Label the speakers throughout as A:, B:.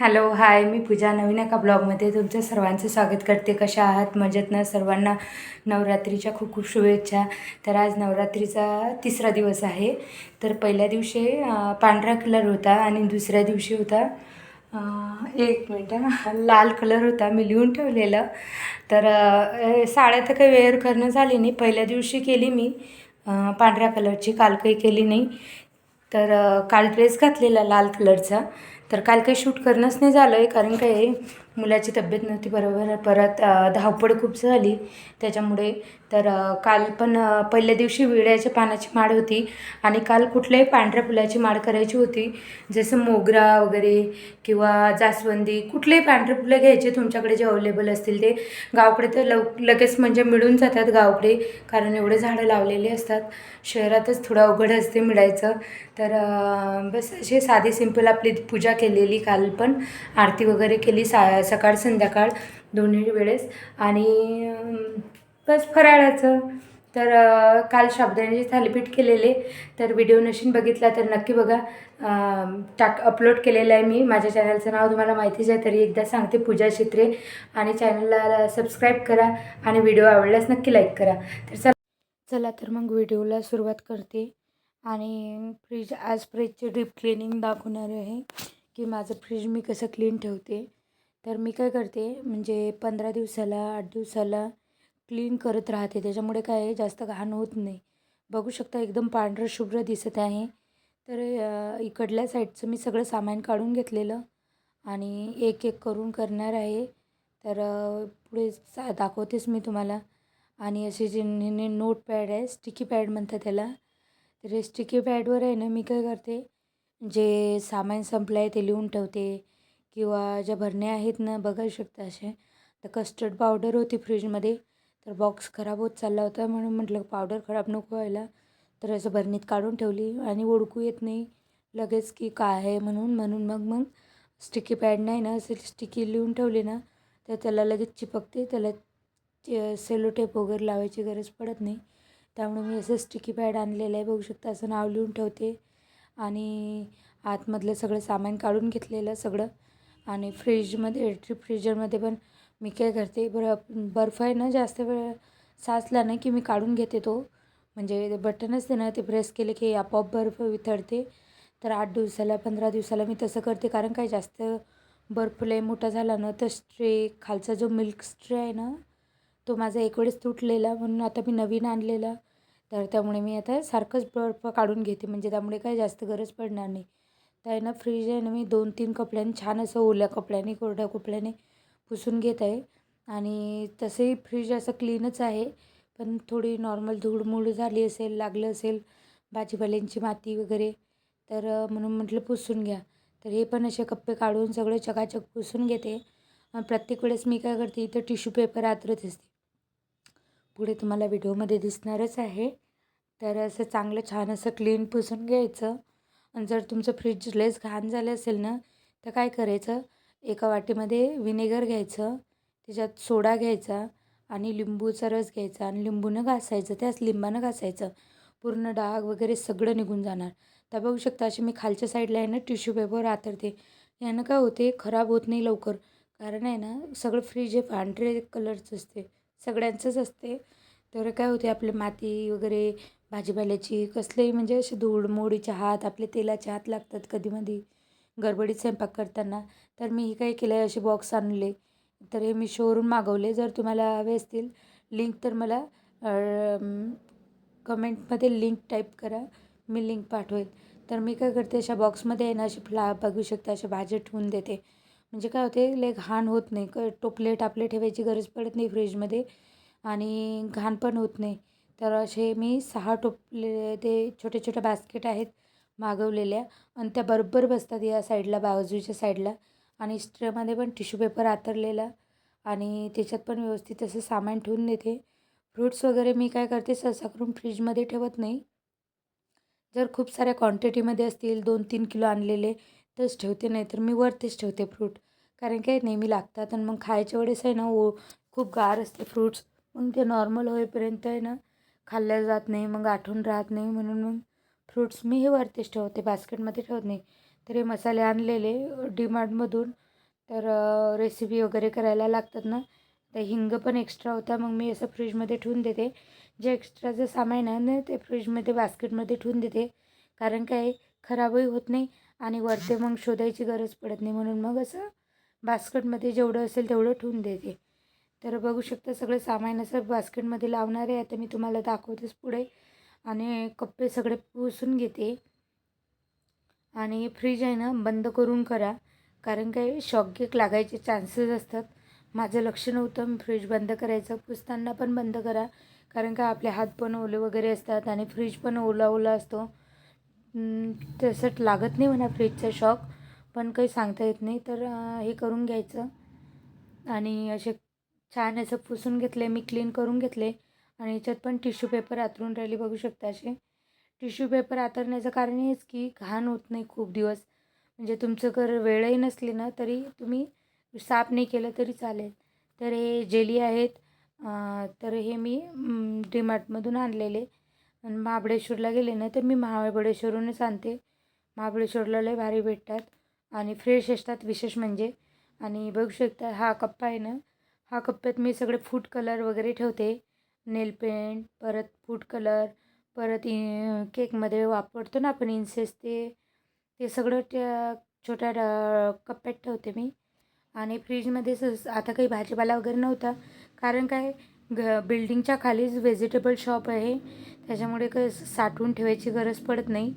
A: Hello hi मी पूजा नवीन एका ब्लॉगमध्ये तुमचं सर्वांचं स्वागत करते. कशा आहात? मजेत ना? सर्वांना नवरात्रीच्या खूप खूप शुभेच्छा. तर आज नवरात्रीचा तिसरा दिवस आहे. तर पहिल्या दिवशी पांढरा कलर होता आणि दुसऱ्या दिवशी होता एक मिनटं लाल कलर होता. मी लिहून ठेवलेलं. तर साड्या तर काही वेअर करणं झाली नाही. पहिल्या दिवशी केली मी पांढऱ्या कलरची. काल काही केली नाही. तर काल ड्रेस घातलेला लाल कलरचा. तर काल काही शूट करणंच नाही झालं आहे कारण काय मुलाची तब्येत नव्हती बरोबर. परत धावपळ खूप झाली. त्याच्यामुळे तर काल पण पहिल्या दिवशी विड्याच्या पानाची माळ होती आणि काल कुठल्याही पांढऱ्या फुलाची माळ करायची होती. जसं मोगरा वगैरे किंवा जास्वंदी कुठलेही पांढरे फुलं घ्यायचे तुमच्याकडे जे अवेलेबल असतील ते. गावाकडे तर लव लगेच म्हणजे मिळून जातात गावाकडे कारण एवढे झाडं लावलेली असतात. शहरातच थोडं अवघड असते मिळायचं. तर बस असे साधी सिंपल आपली पूजा केलेली काल पण. आरती वगैरे केली सा सकाळ संध्याकाळ दोन्ही वेळेस. आणि बस फराळाचं. तर काल साबुदाण्याचे थालीपीठ केलेले. तर व्हिडिओ नशीन बघितला तर नक्की बघा. टाक अपलोड केलेलं आहे मी. माझ्या चॅनलचं नाव तुम्हाला माहितीच आहे तरी एकदा सांगते पूजा चित्रे आणि चॅनलला सबस्क्राईब करा आणि व्हिडिओ आवडल्यास नक्की लाईक करा. तर चला चला तर मग व्हिडिओला सुरुवात करते. आणि फ्रीज आज फ्रीजचे डीप क्लिनिंग दाखवणार आहे की माझं फ्रीज मी कसं क्लीन ठेवते. तर मी काय करते म्हणजे पंधरा दिवसाला आठ दिवसाला क्लीन करत राहते. त्याच्यामुळे काय आहे, जास्त घाण होत नाही. बघू शकता एकदम पांढरं शुभ्र दिसत आहे. तर इकडल्या साईडचं मी सगळं सामान काढून घेतलेलं आणि एक एक करून करणार आहे. तर पुढे सा दाखवतेच मी तुम्हाला. आणि असे जे ने नोट पॅड आहे स्टिकी पॅड म्हणतात त्याला. तर हे स्टिकी पॅडवर आहे ना मी काय करते जे सामान संपलं आहे ते लिहून ठेवते. किंवा ज्या भरण्या आहेत ना बघू शकता असे तर कस्टर्ड पावडर होती फ्रीजमध्ये तर बॉक्स खराब होत चालला होता म्हणून म्हटलं पावडर खराब नको व्हायला. तर असं भरणीत काढून ठेवली आणि ओळखू येत नाही. लगेच की काय आहे? म्हणून म्हणून मग मग स्टिकी पॅड नाही ना असे स्टिकी लिहून ठेवली ना तर त्याला लगेच चिपकते. त्याला ते सेलो टेप वगैरे लावायची गरज पडत नाही. त्यामुळे मी असं स्टिकी पॅड आणलेलं आहे बघू शकता. असं नाव लिहून ठेवते. आणि आतमधलं सगळं सामान काढून घेतलेलं सगळं. आणि फ्रीजमध्ये डीप फ्रीजरमध्ये पण मी काय करते बर बर्फ आहे ना जास्त वेळ साचला नाही की मी काढून घेते तो. म्हणजे ते बटन ना ते प्रेस केले की आपोआप बर्फ वितळते. तर आठ दिवसाला पंधरा दिवसाला मी तसं करते. कारण काय जास्त बर्फ लय मोठा झाला ना तर स्ट्रे खालचा जो मिल्क स्ट्रे आहे ना तो माझा एक वेळेस तुटलेला. म्हणून आता मी नवीन आणलेला. तर त्यामुळे मी आता सारखंच बर्फ काढून घेते. म्हणजे त्यामुळे काय जास्त गरज पडणार नाही. आहे ना फ्रीज आहे ना मी दोन तीन कपड्यांनी छान असं ओल्या कपड्याने कोरड्या कपड्याने पुसून घेत आहे. आणि तसंही फ्रीज असं क्लीनच आहे. पण थोडी नॉर्मल धूळमूळ झाली असेल लागलं असेल भाजीपाल्यांची माती वगैरे तर म्हणून म्हटलं पुसून घ्या. तर हे पण असे कप्पे काढून सगळे चकाचक पुसून घेते. प्रत्येक वेळेस मी काय करते इथं टिश्यू पेपर आतरत असते. पुढे तुम्हाला व्हिडिओमध्ये दिसणारच आहे. तर असं चांगलं छान असं क्लीन पुसून घ्यायचं. आणि जर तुमचं फ्रीज लेस घाण झालं असेल ना तर काय करायचं? एका वाटीमध्ये विनेगर घ्यायचं त्याच्यात सोडा घ्यायचा आणि लिंबूचा रस घ्यायचा आणि लिंबूनं घासायचं त्याच लिंबानं घासायचं. पूर्ण डाग वगैरे सगळं निघून जाणार. तर बघू शकता अशी मी खालच्या साईडला आहे ना टिश्यू पेपर आतरते यानं काय होते? खराब होत नाही लवकर. कारण आहे ना सगळं फ्रीज हे पांढरे कलरचं असते. सगळ्यांचंच असते. तर काय होते आपले माती वगैरे भाजीपाल्याची कसलेही म्हणजे असे धूळमोडीच्या हात आपले तेलाचे हात लागतात कधीमधी. गडबडीत स्वयंपाक करताना. तर मी हे काय केलं आहे असे बॉक्स आणले. तर हे मी शोवरून मागवले. जर तुम्हाला हवे असतील लिंक तर मला कमेंटमध्ये लिंक टाईप करा. मी लिंक पाठवेल. तर मी काय करते अशा बॉक्समध्ये आहे ना अशी फ्ला बघू शकता अशा भाज्या ठेवून देते. म्हणजे काय होते लय घाण होत नाही. क टोपले टापले ठेवायची गरज पडत नाही फ्रीजमध्ये आणि घाण पण होत नाही. तर असे मी सहा टोपले ते छोटे छोटे बास्केट आहेत मागवलेल्या आणि त्या बरोबर बसतात या साईडला बाजूच्या साईडला आणि स्ट्रेमध्ये पण टिश्यू पेपर आतरलेला आणि त्याच्यात पण व्यवस्थित असं सामान ठेवून देते. फ्रूट्स वगैरे मी काय करते सहसा करून फ्रीजमध्ये ठेवत नाही. जर खूप साऱ्या क्वांटिटीमध्ये असतील दोन तीन किलो आणलेले तरच ठेवते नाही तर मी वरतीच ठेवते फ्रूट. कारण काय नेहमी लागतात आणि मग खायच्या वेळेस आहे ना ओ खूप गार असते फ्रूट्स. मग ते नॉर्मल होईपर्यंत आहे ना खाल्ल्या जात नाही मग आठवण राहत नाही म्हणून मग फ्रूट्स मी हे वरतीच ठेवते बास्केटमध्ये ठेवत नाही. तर हे मसाले आणलेले डीमार्टमधून तर रेसिपी वगैरे करायला लागतात ना तर हिंग पण एक्स्ट्रा होता मग मी असं फ्रीजमध्ये ठेवून देते. जे एक्स्ट्राचं सामान आहे ना ते फ्रीजमध्ये बास्केटमध्ये ठेवून देते. कारण काय खराबही होत नाही आणि वरते मग शोधायची गरज पडत नाही म्हणून मग असं बास्केटमध्ये जेवढं असेल तेवढं ठेवून देते. तर बघू शकता सगळं सामान असं बास्केटमध्ये लावणार आहे. आता मी तुम्हाला दाखवतेच पुढे. आणि कप्पे सगळे पुसून घेते. आणि फ्रीज आहे ना बंद करून करा. कारण काही शॉकगेक लागायचे चान्सेस असतात. माझं लक्ष नव्हतं मी फ्रीज बंद करायचं. पुसताना पण बंद करा. कारण का आपले हात पण ओले वगैरे असतात आणि फ्रीज पण ओला ओला असतो. तसं लागत नाही म्हणा फ्रीजचा शॉक. पण काही सांगता येत नाही. तर हे करून घ्यायचं. आणि असे छान असं पुसून घेतले मी क्लीन करून घेतले आणि याच्यात पण टिश्यू पेपर आतरून राहिली बघू शकता असे. टिश्यू पेपर आतरण्याचं कारण हेच की घाण होत नाही खूप दिवस. म्हणजे तुमचं घर वेळही नसली ना तरी तुम्ही साफ नाही केलं तरी चालेल. तर हे जेली आहेत तर हे मी डीमार्टमधून आणलेले. महाबळेश्वरला गेले ना तर मी महाबळेश्वरूनच आणते. महाबळेश्वरला लय भारी भेटतात. आणि फ्रेश असतात विशेष म्हणजे. आणि बघू शकता हा कप्पा आहे ना हा कप्प्यात मी सगळे फूड कलर वगैरे ठेवते. नेल पेंट परत फूड कलर परत इ केकमध्ये वापरतो ना आपण इन्सेस ते ते सगळं त्या छोट्या कप्प्यात ठेवते मी. आणि फ्रीजमध्ये स आता काही भाजीपाला वगैरे नव्हता. कारण काय घ बिल्डिंगच्या खालीच व्हेजिटेबल शॉप आहे. त्याच्यामुळे काही साठवून ठेवायची गरज पडत नाही.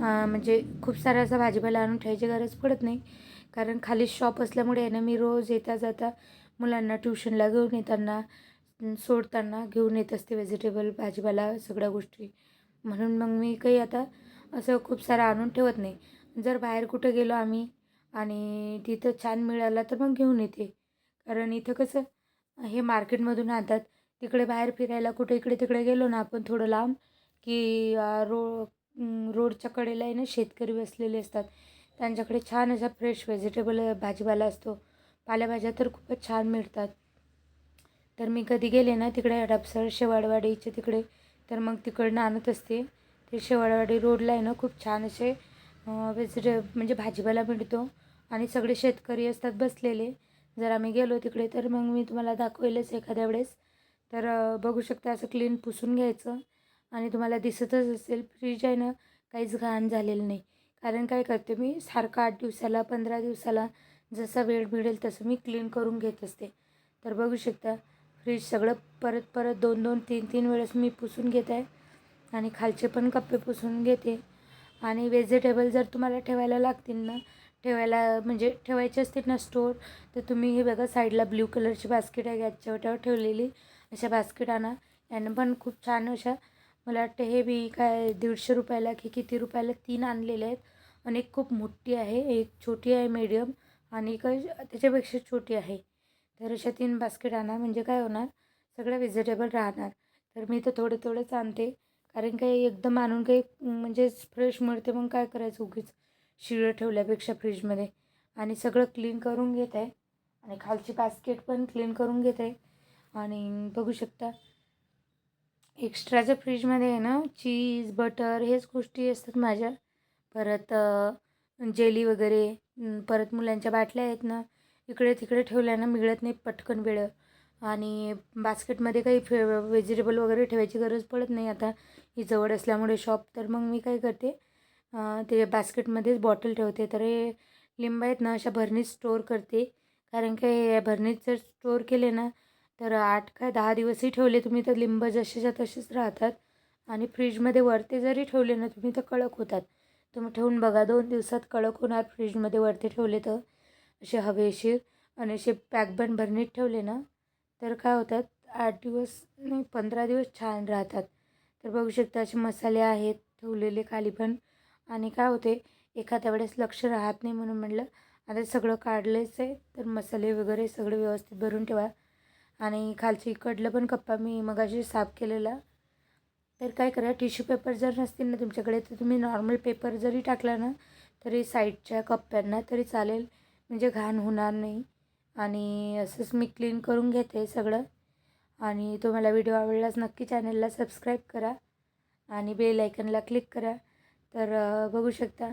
A: म्हणजे खूप सारा असा भाजीपाला आणून ठेवायची गरज पडत नाही. कारण खाली शॉप असल्यामुळे आहे ना मी रोज येता जाता मुलांना ट्युशनला घेऊन येताना सोडताना घेऊन येत असते व्हेजिटेबल भाजीपाला सगळ्या गोष्टी. म्हणून मग मी काही आता असं खूप सारं आणून ठेवत नाही. जर बाहेर कुठं गेलो आम्ही आणि तिथं छान मिळाला तर मग घेऊन येते. कारण इथं कसं हे मार्केटमधून आणतात. तिकडे बाहेर फिरायला कुठे इकडे तिकडे गेलो ना आपण थोडं लांब की रो रोडच्या कडेला आहे ना शेतकरी बसलेले असतात. त्यांच्याकडे छान असा फ्रेश व्हेजिटेबल भाजीपाला असतो. पालेभाज्या तर खूपच छान मिळतात. तर मी कधी गेले ना तिकडे हडपसर शेवाडवाडीचे तिकडे तर मग तिकडनं आणत असते. ते शेवाडवाडी रोडला आहे ना खूप छान असे व्हेजिटे म्हणजे भाजीपाला मिळतो आणि सगळे शेतकरी असतात बसलेले. जर आम्ही गेलो तिकडे तर मग मी तुम्हाला दाखवेलच एखाद्या वेळेस. तर बघू शकता असं क्लीन पुसून घ्यायचं आणि तुम्हाला दिसतच असेल फ्रीज आहे ना काहीच घाण झालेलं नाही. कारण काय करते मी सारखं आठ दिवसाला पंधरा दिवसाला जसा वेळ मिळेल तसं मी क्लीन करून घेत असते. तर बघू शकता फ्रीज सगळं परत परत दोन दोन तीन तीन वेळेस मी पुसून घेत आहे. आणि खालचे पण कप्पे पुसून घेते. आणि व्हेजिटेबल जर तुम्हाला ठेवायला लागतील ना ठेवायला म्हणजे ठेवायचे असतील ना स्टोर तर तुम्ही हे बघा साईडला ब्ल्यू कलरची बास्केट आहे गॅसच्या वाट्यावर ठेवलेली. अशा बास्केट आणा. यानं पण खूप छान अशा मला वाटतं हे बी काय दीडशे रुपयाला की किती रुपयाला तीन आणलेले आहेत. आणि एक खूप मोठी आहे एक छोटी आहे मीडियम आणि काही त्याच्यापेक्षा छोटी आहे. तर अशा तीन बास्केट आणा म्हणजे काय होणार? सगळं व्हेजिटेबल राहणार. तर मी तर थोडे थोडेच आणते. कारण काही एकदम आणून काही म्हणजे फ्रेश मिळते मग काय करायचं उगीच? शिळं ठेवल्यापेक्षा फ्रीजमध्ये. आणि सगळं क्लीन करून घेत. आहे आणि खालची बास्केट पण क्लीन करून घेत. आहे आणि बघू शकता एक्स्ट्राच्या फ्रीजमध्ये आहे ना चीज बटर हेच गोष्टी असतात माझ्या. परत जेली वगैरे परत मुलांच्या बाटल्या आहेत ना इकडे तिकडे ठेवल्या मिळत नाही पटकन वेळ. आणि बास्केटमध्ये काही फे व्हेजिटेबल वगैरे ठेवायची गरज पडत नाही. आता ही जवळ असल्यामुळे शॉप तर मग मी काय करते ते बास्केटमध्येच बॉटल ठेवते. तर हे लिंब आहेत ना अशा भरणीत स्टोअर करते. कारण काय भरणीत जर स्टोअर केले ना तर आठ काय दहा दिवसही ठेवले तुम्ही तर लिंब जसेच्या तसेच राहतात. आणि फ्रीजमध्ये वरती जरी ठेवले ना तुम्ही तर कडक होतात. तुम्ही ठेवून बघा. दोन दिवसात कडक होणार फ्रीजमध्ये वरती ठेवले तर असे हवेशीर आणि असे पॅक पण भरणीत ठेवले ना तर काय होतात आठ दिवस नाही पंधरा दिवस छान राहतात. तर बघू शकता असे मसाले आहेत ठेवलेले खाली पण. आणि काय होते एखाद्या वेळेस लक्ष राहत नाही म्हणून म्हटलं आता सगळं काढलेच आहे तर मसाले वगैरे सगळे व्यवस्थित भरून ठेवा. आणि खालची इकडलं पण कप्पा मी मगाशी साफ केलेला. तर काय करा टिश्यू पेपर जर नसतील ना तुमच्याकडे तर तुम्ही नॉर्मल पेपर जरी टाकला ना तरी साईडच्या कप्प्यांना तरी चालेल. म्हणजे घाण होणार नाही. आणि असंच मी क्लीन करून घेते सगळं. आणि तुम्हाला व्हिडिओ आवडलाच नक्की चॅनलला सबस्क्राईब करा. आणि बेल आयकनला क्लिक करा. तर बघू शकता.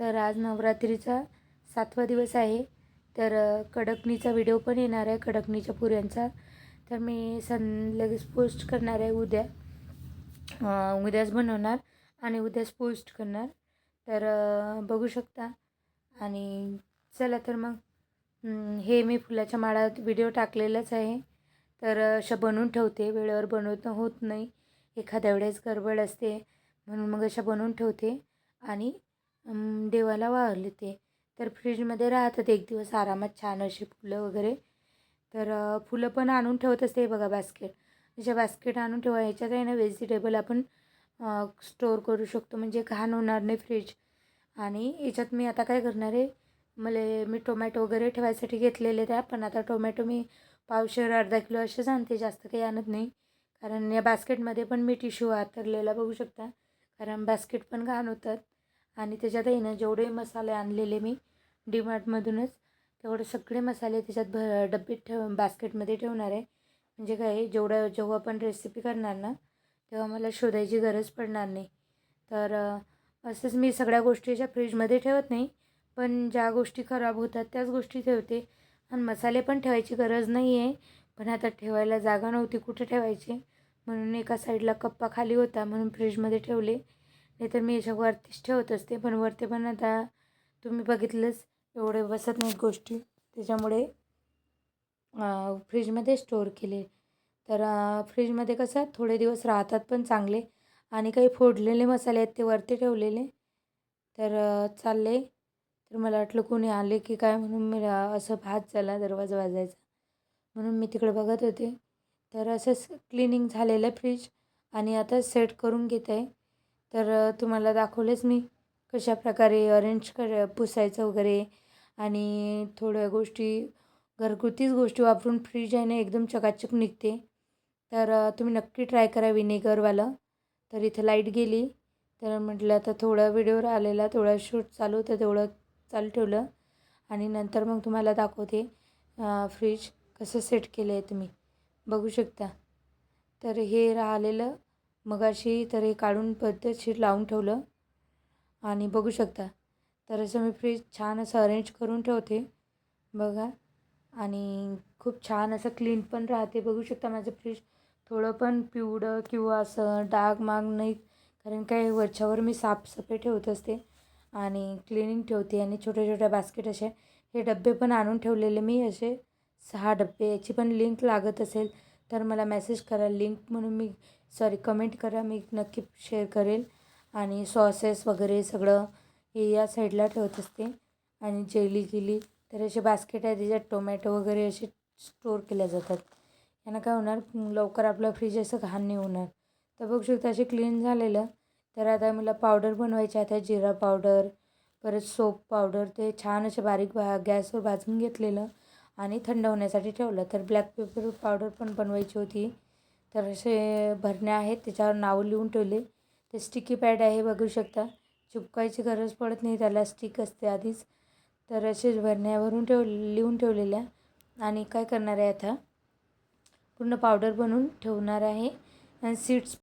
A: तर आज नवरात्रीचा सातवा दिवस आहे. तर कडकणीचा व्हिडिओ पण येणार आहे कडकणीच्या पुऱ्यांचा. तर मी सन लगेच पोस्ट करणार आहे उद्या. उद्याच बनवणार आणि उद्याच पोस्ट करणार. तर बघू शकता. आणि चला तर मग हे मी फुलाच्या माळात व्हिडिओ टाकलेलाच आहे. तर अशा बनवून ठेवते. वेळेवर बनवणं होत नाही. एखाद्या वेळेस गडबड असते. म्हणून मग अशा बनवून ठेवते. आणि देवाला वाहले ते तर फ्रीजमध्ये राहतात एक दिवस आरामात छान अशी फुलं वगैरे. तर फुलं पण आणून ठेवत असते बघा बास्केट अशा बास्केट आणून ठेवा. याच्यात आहे ना व्हेजिटेबल आपण स्टोअर करू शकतो. म्हणजे घाण होणार नाही फ्रीज आणि याच्यात मी आता काय करणार आहे? मला मी टोमॅटो वगैरे ठेवायसाठी घेतलेले त्या पण आता टोमॅटो मी पावशेर अर्धा किलो असेच आणते जास्त काही आणत नाही. कारण या बास्केटमध्ये पण मी टिश्यू आतरलेला बघू शकता. कारण बास्केट पण घाण होतात. आणि त्याच्यातही ना जेवढे मसाले आणलेले मी डीमार्टमधूनच तेवढे सगळे मसाले त्याच्यात भ डब्बीत ठेव बास्केटमध्ये ठेवणार आहे. म्हणजे काय जेवढं जेव्हा आपण रेसिपी करणार ना तेव्हा मला शोधायची गरज पडणार नाही. तर असंच मी सगळ्या गोष्टी अशा फ्रीजमध्ये ठेवत नाही पण ज्या गोष्टी खराब होतात त्याच गोष्टी ठेवते. आणि मसाले पण ठेवायची गरज नाही आहे पण आता ठेवायला जागा नव्हती कुठे ठेवायची. म्हणून एका साईडला कप्पा खाली होता म्हणून फ्रीजमध्ये ठेवले. नाहीतर मी याच्या वरतीच ठेवत असते पण वरती पण आता तुम्ही बघितलंच एवढे बसत नाहीत गोष्टी. त्याच्यामुळे फ्रीजमध्ये स्टोअर केले. तर फ्रीजमध्ये कसं थोडे दिवस राहतात पण चांगले आणि काही फोडलेले मसाले आहेत ते वरती ठेवलेले. तर चालले. तर मला वाटलं कोणी आले की काय म्हणून मी असं भात झाला दरवाजा वाजायचा म्हणून मी तिकडे बघत होते. तर असंच क्लिनिंग झालेलं आहे फ्रीज आणि आता सेट करून घेत. आहे तर तुम्हाला दाखवलेच मी कशाप्रकारे अरेंज कर पुसायचं वगैरे आणि थोड्या गोष्टी घरगुतीच गोष्टी वापरून फ्रीज आहे ना एकदम चकाचक निघते. तर तुम्ही नक्की ट्राय करा विनेगरवालं तर इथं लाइट गेली. तर म्हटलं आता थोडा व्हिडिओवर आलेला थोडा शूट चालू होतं तेवढं चालू ठेवलं. आणि नंतर मग तुम्हाला दाखवते फ्रीज कसं सेट केलं आहे तुम्ही. बघू शकता. तर हे राहिलेलं मगाशी तर हे काढून पद्धतशीर लावून ठेवलं. आणि बघू शकता. तर असं मी फ्रीज छान असं अरेंज करून ठेवते. बघा. आणि खूप छान असं क्लीन पण राहते. बघू शकता माझं फ्रीज थोडं पण पिवळं किंवा असं डाग माग नाही. कारण काय वरच्यावर मी साफसफाई ठेवत असते आणि क्लिनिंग ठेवते आणि छोट्या छोट्या बास्केट असे हे डबे पण आणून ठेवलेले मी असे सहा डबे याची पण लिंक लागत असेल तर मला मेसेज करा. लिंक म्हणून मी सॉरी कमेंट करा. मी नक्की शेअर करेल. आणि सॉसेस वगैरे सगळं हे या साईडला ठेवत असते. आणि जेली गिली तर असे बास्केट आहे त्याच्यात टोमॅटो वगैरे असे स्टोअर केल्या जातात. यानं काय होणार? लवकर आपलं फ्रीज असं घाण नाही होणार. तर बघू शकता असे क्लीन झालेलं. तर आता मला पावडर बनवायचे आता जिरा पावडर परत सोप पावडर ते छान असे बारीक भा गॅसवर भाजून घेतलेलं आणि थंड होण्यासाठी ठेवलं. तर ब्लॅक पेपर पावडर पण बनवायची होती. तर असे भरण्या आहेत. त्याच्यावर नावं लिहून ठेवले. ते स्टिकी पॅड आहे बघू शकता. चिपकायची गरज पडत नाही. त्याला स्टिक असते आधीच. तर असेच भरण्या भरून ठेव लिहून ठेवलेल्या. आणि काय करणार आहे आता? पूर्ण पावडर बनवून ठेवणार आहे. आणि सीड्स